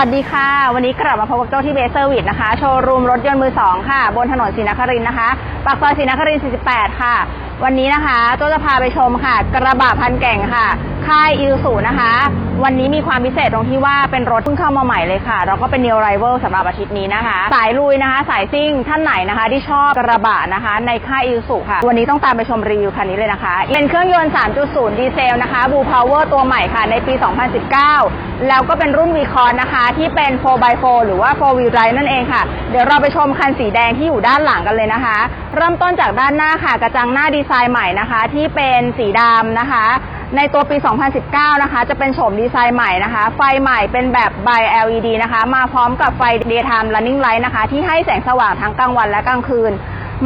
วัสดีค่ะ วันนี้กลับมาพบกับโจ้ที่เบสเซอร์วิสนะคะ โชว์รูมรถยนต์มือสองค่ะ บนถนนศรีนครินนะคะ ปากซอยศรีนคริน48 ค่ะ วันนี้นะคะ โจ้จะพาไปชมค่ะ กระบะพันแก่งค่ะ ค่ายอิลสูนะคะ วันนี้มีความพิเศษตรงที่ว่าเป็นรถเพิ่งเข้ามาใหม่เลยค่ะแล้วก็เป็น new arrival สำหรับอาทิตย์นี้นะคะ สายลุยนะคะ สายซิ่งท่านไหนนะคะ ที่ชอบกระบะนะคะ ในค่ายอิลสูค่ะ วันนี้ต้องตามไปชมรีวิวคันนี้เลยนะคะ เป็นเครื่องยนต์ 3.0 ดีเซลนะคะบูพาวเวอร์ตัวใหม่ค่ะ ในปี 2019 แล้วก็เป็นรุ่น v c o n นะคะ ที่เป็น 4x4 หรือว่า 4 wheel drive นั่นเองค่ะ เดี๋ยวเราไปชมคันสีแดงที่อยู่ด้านหลังกันเลยนะคะ เริ่มต้นจากด้านหน้าค่ะ กระจังหน้าดีไซน์ใหม่นะคะ ที่เป็นสีดำนะคะ ในตัวปี 2019 นะคะ จะเป็นโฉมดีไซน์ใหม่นะคะ ไฟใหม่เป็นแบบ by LED นะคะ มาพร้อมกับไฟ daytime running light นะคะ ที่ให้แสงสว่างทั้งกลางวันและกลางคืน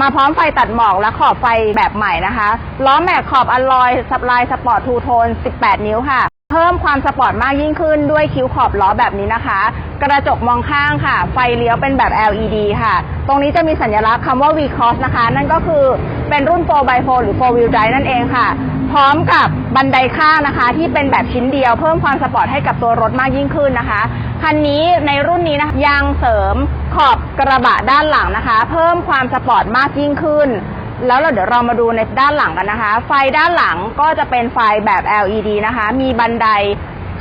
มาพร้อมไฟตัดหมอกและขอบไฟแบบใหม่นะคะ ล้อแม็กขอบอลลอยสับลายสปอร์ตทูโทน 18 นิ้วค่ะ เพิ่มความสปอร์ตมากยิ่งขึ้นด้วยคิ้วขอบล้อแบบนี้นะคะ กระจกมองข้างค่ะ ไฟเลี้ยวเป็นแบบ LED ค่ะ ตรงนี้จะมีสัญลักษณ์คำว่า V Cross นะคะ นั่นก็คือเป็นรุ่น 4x4 หรือ4 wheel drive นั่นเองค่ะ พร้อมกับ บันไดข้างนะคะ ที่เป็นแบบชิ้นเดียวเพิ่มความสปอร์ตให้กับตัวรถมากยิ่งขึ้นนะคะคันนี้ในรุ่นนี้นะคะยังเสริมขอบกระบะด้านหลังนะคะ เพิ่มความสปอร์ตมากยิ่งขึ้น แล้วเราเดี๋ยวเรามาดูในด้านหลังกันนะคะ ไฟด้านหลังก็จะเป็นไฟแบบ LED นะคะ มีบันได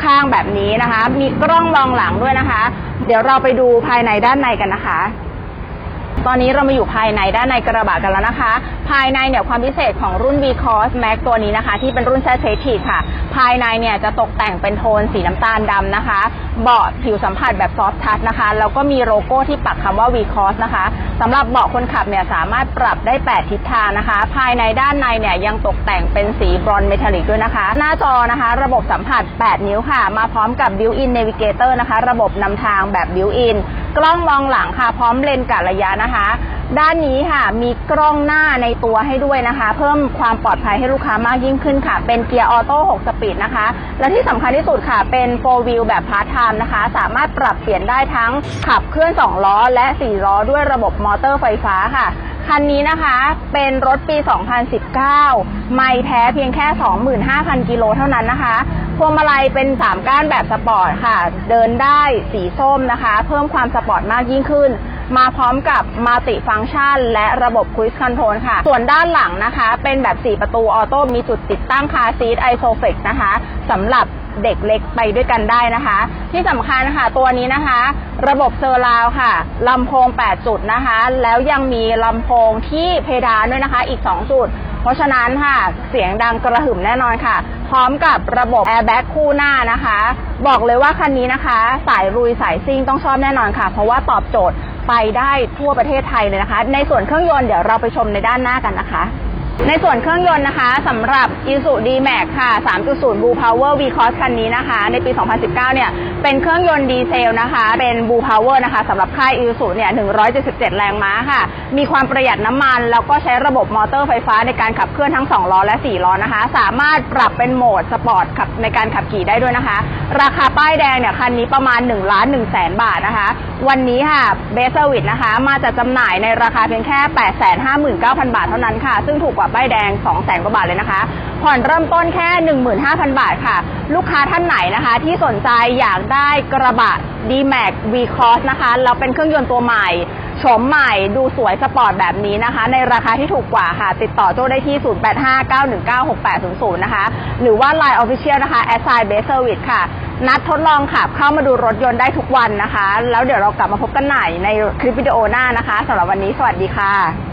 ข้างแบบนี้นะคะ มีกล้องมองหลังด้วยนะคะ เดี๋ยวเราไปดูภายในด้านในกันนะคะ ตอนนี้เรามาอยู่ภายในด้านในกระบะกันแล้วนะคะ ภายในเนี่ยความพิเศษของรุ่น V Cross Max ตัวนี้นะคะ ที่เป็นรุ่นแซ t ทีค่ะ ภายในเนี่ยจะตกแต่งเป็นโทนสีน้ำตาลดำนะคะ เบาะผิวสัมผัสแบบซอฟท์ทัชนะคะ แล้วก็มีโลโก้ที่ปักคำว่า V Cross นะคะสำหรับเบาะคนขับเนี่ยสามารถปรับได้ 8 ทิศทางนะคะ ภายในด้านในเนี่ยยังตกแต่งเป็นสีบรอนเมทัลลิกด้วยนะคะ หน้าจอนะคะ ระบบสัมผัส 8 นิ้วค่ะ มาพร้อมกับ Built-in Navigator นะคะ ระบบนำทางแบบ Built-in กล้องมองหลังค่ะ พร้อมเลนส์กะระยะนะคะ ด้านนี้ค่ะมีกล้องหน้าในตัวให้ด้วยนะคะ เพิ่มความปลอดภัยให้ลูกค้ามากยิ่งขึ้นค่ะ เป็นเกียร์ออโต้6สปีดนะคะ และที่สำคัญที่สุดค่ะ เป็น4 wheel แบบพาร์ทไทม์นะคะ สามารถปรับเปลี่ยนได้ทั้งขับเคลื่อน 2 ล้อ และ 4 ล้อด้วยระบบมอเตอร์ไฟฟ้าค่ะ คันนี้นะคะเป็นรถปี 2019 ไม่แท้เพียงแค่ 25,000 กิโลเท่านั้นนะคะพวงมาลัยเป็น 3 ก้านแบบสปอร์ตค่ะ เดินได้สีส้มนะคะ เพิ่มความสปอร์ตมากยิ่งขึ้น มาพร้อมกับมัลติฟัง c t ชัน และระบบ Cruise Control ค่ะ ส่วนด้านหลังนะคะ เป็นแบบ 4 ประตูออโต้มีจุดติดตั้งคาซีทไอโซเฟกนะคะสำหรับ เด็กเล็กไปด้วยกันได้นะคะ ที่สำคัญค่ะตัวนี้นะคะ ระบบเซอร์ราวค่ะลำโพง 8 จุดนะคะ แล้วยังมีลำโพงที่เพดานด้วยนะคะ อีก 2 จุด เพราะฉะนั้นค่ะ เสียงดังกระหึ่มแน่นอนค่ะ พร้อมกับระบบแอร์แบ็กคู่หน้านะคะ บอกเลยว่าคันนี้นะคะ สายรุยสายซิ่งต้องชอบแน่นอนค่ะ เพราะว่าตอบโจทย์ไปได้ทั่วประเทศไทยเลยนะคะ ในส่วนเครื่องยนต์เดี๋ยวเราไปชมในด้านหน้ากันนะคะ ในส่วนเครื่องยนต์นะคะสำหรับ i s u D-Max ค่ะ 3.0 Blue Power V Cross คันนี้นะคะ ในปี 2019 เนี่ย เป็นเครื่องยนต์ดีเซลนะคะ เป็น Blue Power นะคะสำหรับค่าย i s u เนี่ย 177 แรงม้าค่ะ มีความประหยัดน้ำมัน แล้วก็ใช้ระบบมอเตอร์ไฟฟ้าในการขับเคลื่อนทั้ง 2 ล้อและ 4 ล้อนะคะ สามารถปรับเป็นโหมดสปอร์ตขับในการขับขี่ได้ด้วยนะคะ ราคาป้ายแดงเนี่ยคันนี้ประมาณ1ล้าน1แสนบาทนะคะ วันนี้ค่ะเบสเซอร์วิสนะคะ มาจัดจำหน่ายในราคาเพียงแค่ 859,000 บาทเท่านั้นค่ะ ซึ่งถูกกว่าป้ายแดง200,000กว่าบาทเลยนะคะ ผ่อนเริ่มต้นแค่ 15,000 บาทค่ะ ลูกค้าท่านไหนนะคะ ที่สนใจอยากได้กระบะ D-Max V Cross นะคะแล้วเป็นเครื่องยนต์ตัวใหม่โฉมใหม่ดูสวยสปอร์ตแบบนี้นะคะ ในราคาที่ถูกกว่าค่ะ ติดต่อโจ้ได้ที่ 0859196800 นะคะ หรือว่า Line Official นะคะ a s s i g n Base Service ค่ะ นัดทดลองขับเข้ามาดูรถยนต์ได้ทุกวันนะคะ แล้วเดี๋ยวเรากลับมาพบกันใหม่ในคลิปวิดีโอหน้านะคะสำหรับวันนี้สวัสดีค่ะ